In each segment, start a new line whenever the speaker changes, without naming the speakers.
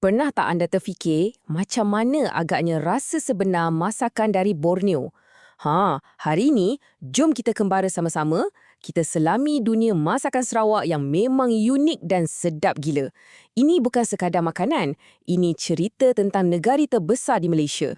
Pernah tak anda terfikir macam mana agaknya rasa sebenar masakan dari Borneo? Ha, hari ini jom kita kembara sama-sama. Kita selami dunia masakan Sarawak yang memang unik dan sedap gila. Ini bukan sekadar makanan, ini cerita tentang negari terbesar di Malaysia.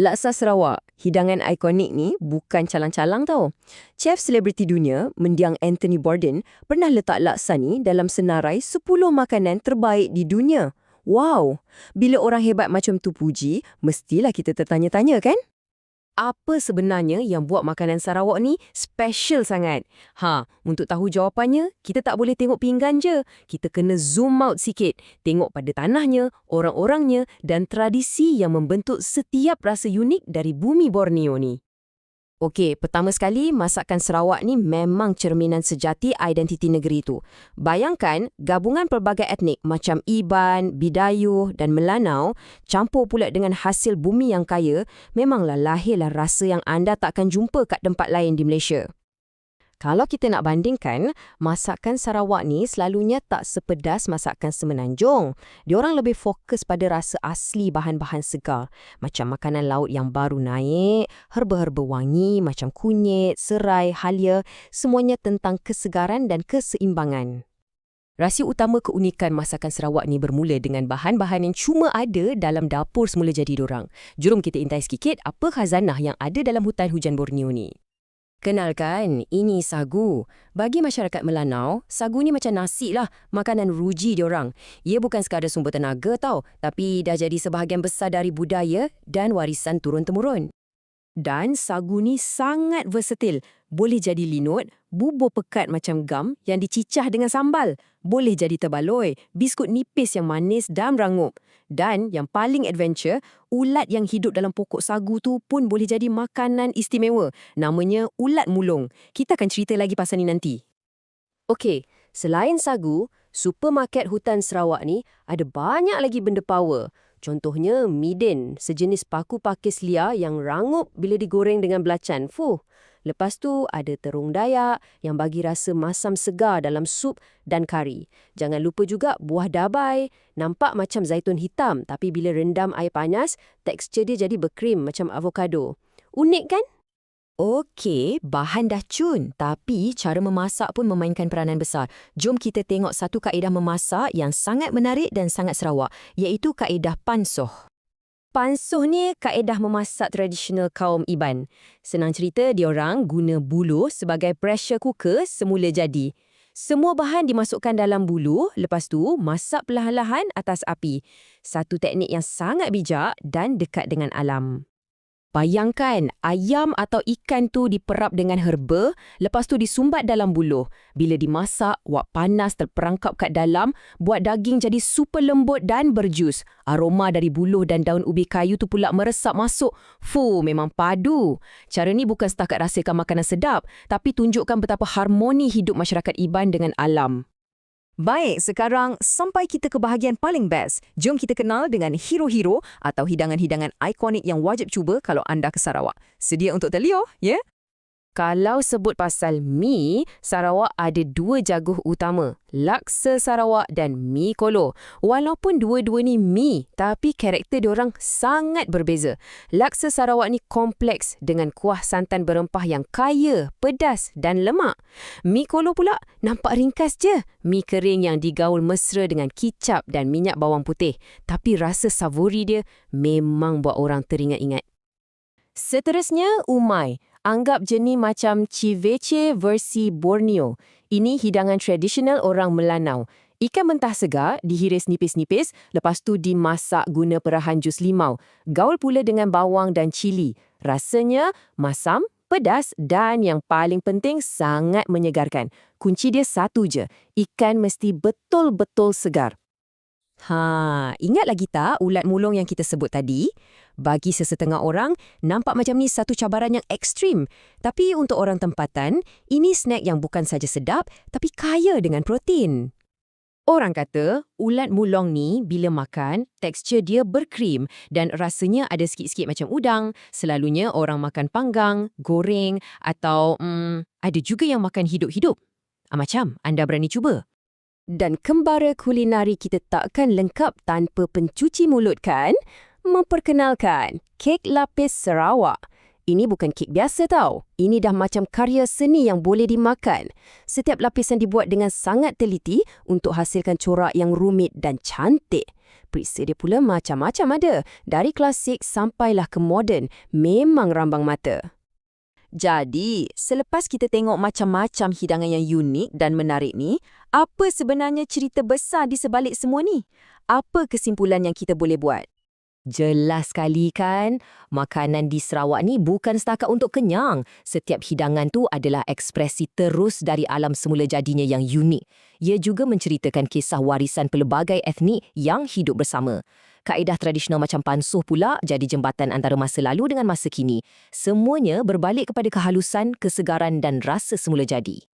Laksa Sarawak, hidangan ikonik ni bukan calang-calang tau. Chef selebriti dunia, mendiang Anthony Bourdain, pernah letak laksa ni dalam senarai 10 makanan terbaik di dunia. Wow, bila orang hebat macam tu puji, mestilah kita tertanya-tanya kan? Apa sebenarnya yang buat makanan Sarawak ni special sangat? Ha, untuk tahu jawapannya, kita tak boleh tengok pinggan je. Kita kena zoom out sikit. Tengok pada tanahnya, orang-orangnya dan tradisi yang membentuk setiap rasa unik dari bumi Borneo ni. Okey, pertama sekali, masakan Sarawak ni memang cerminan sejati identiti negeri itu. Bayangkan, gabungan pelbagai etnik macam Iban, Bidayuh dan Melanau campur pula dengan hasil bumi yang kaya, memanglah lahirlah rasa yang anda takkan jumpa kat tempat lain di Malaysia. Kalau kita nak bandingkan, masakan Sarawak ni selalunya tak sepedas masakan Semenanjung. Diorang lebih fokus pada rasa asli bahan-bahan segar, macam makanan laut yang baru naik, herba-herba wangi macam kunyit, serai, halia, semuanya tentang kesegaran dan keseimbangan. Rahsia utama keunikan masakan Sarawak ni bermula dengan bahan-bahan yang cuma ada dalam dapur semula jadi dorang. Jom kita intai sikit apa khazanah yang ada dalam hutan hujan Borneo ni. Kenalkan, ini sagu. Bagi masyarakat Melanau, sagu ni macam nasi lah, makanan ruji diorang. Ia bukan sekadar sumber tenaga tau, tapi dah jadi sebahagian besar dari budaya dan warisan turun-temurun. Dan sagu ni sangat versatil. Boleh jadi linut, bubur pekat macam gam yang dicicah dengan sambal. Boleh jadi terbaloi, biskut nipis yang manis dan rangup. Dan yang paling adventure, ulat yang hidup dalam pokok sagu tu pun boleh jadi makanan istimewa. Namanya ulat mulung. Kita akan cerita lagi pasal ni nanti. Okey, selain sagu, supermarket hutan Sarawak ni ada banyak lagi benda power. Contohnya midin, sejenis paku pakis liar yang rangup bila digoreng dengan belacan. Fuh. Lepas tu ada terung dayak yang bagi rasa masam segar dalam sup dan kari. Jangan lupa juga buah dabai. Nampak macam zaitun hitam tapi bila rendam air panas, tekstur dia jadi berkrim macam avokado. Unik kan? Okey, bahan dah cun, tapi cara memasak pun memainkan peranan besar. Jom kita tengok satu kaedah memasak yang sangat menarik dan sangat Sarawak, iaitu kaedah pansoh. Pansoh ni kaedah memasak tradisional kaum Iban. Senang cerita, diorang guna buluh sebagai pressure cooker semula jadi. Semua bahan dimasukkan dalam buluh, lepas tu masak perlahan-lahan atas api. Satu teknik yang sangat bijak dan dekat dengan alam. Bayangkan ayam atau ikan tu diperap dengan herba, lepas tu disumbat dalam buluh. Bila dimasak, wak panas terperangkap kat dalam, buat daging jadi super lembut dan berjus. Aroma dari buluh dan daun ubi kayu tu pula meresap masuk. Fuh, memang padu. Cara ni bukan setakat rasakan makanan sedap, tapi tunjukkan betapa harmoni hidup masyarakat Iban dengan alam. Baik, sekarang sampai kita ke bahagian paling best. Jom kita kenal dengan hero-hero atau hidangan-hidangan ikonik yang wajib cuba kalau anda ke Sarawak. Sedia untuk telio, ya? Yeah? Kalau sebut pasal mi, Sarawak ada dua jaguh utama, laksa Sarawak dan mi kolo. Walaupun dua-dua ni mi, tapi karakter diorang sangat berbeza. Laksa Sarawak ni kompleks dengan kuah santan berempah yang kaya, pedas dan lemak. Mi kolo pula nampak ringkas je. Mi kering yang digaul mesra dengan kicap dan minyak bawang putih. Tapi rasa savori dia memang buat orang teringat-ingat. Seterusnya, umai. Anggap jenis macam ceviche versi Borneo. Ini hidangan tradisional orang Melanau. Ikan mentah segar dihiris nipis-nipis, lepas tu dimasak guna perahan jus limau. Gaul pula dengan bawang dan cili. Rasanya masam, pedas dan yang paling penting sangat menyegarkan. Kunci dia satu je, ikan mesti betul-betul segar. Ha, ingat lagi tak ulat mulung yang kita sebut tadi? Bagi sesetengah orang, nampak macam ni satu cabaran yang ekstrim. Tapi untuk orang tempatan, ini snack yang bukan saja sedap, tapi kaya dengan protein. Orang kata, ulat mulung ni bila makan, tekstur dia berkrim dan rasanya ada sikit-sikit macam udang. Selalunya orang makan panggang, goreng atau hmm, ada juga yang makan hidup-hidup. Ah, macam anda berani cuba? Dan kembara kulinari kita takkan lengkap tanpa pencuci mulut kan? Memperkenalkan, kek lapis Sarawak. Ini bukan kek biasa tau. Ini dah macam karya seni yang boleh dimakan. Setiap lapisan dibuat dengan sangat teliti untuk hasilkan corak yang rumit dan cantik. Perisa dia pula macam-macam ada. Dari klasik sampailah ke moden. Memang rambang mata.
Jadi, selepas kita tengok macam-macam hidangan yang unik dan menarik ni, apa sebenarnya cerita besar di sebalik semua ni? Apa kesimpulan yang kita boleh buat?
Jelas sekali kan, makanan di Sarawak ni bukan setakat untuk kenyang. Setiap hidangan tu adalah ekspresi terus dari alam semula jadinya yang unik. Ia juga menceritakan kisah warisan pelbagai etnik yang hidup bersama. Kaedah tradisional macam pansuh pula jadi jembatan antara masa lalu dengan masa kini. Semuanya berbalik kepada kehalusan, kesegaran dan rasa semula jadi.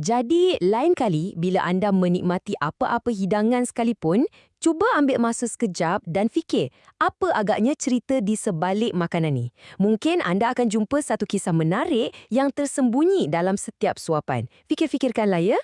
Jadi, lain kali bila anda menikmati apa-apa hidangan sekalipun, cuba ambil masa sekejap dan fikir apa agaknya cerita di sebalik makanan ni. Mungkin anda akan jumpa satu kisah menarik yang tersembunyi dalam setiap suapan. Fikir-fikirkanlah ya.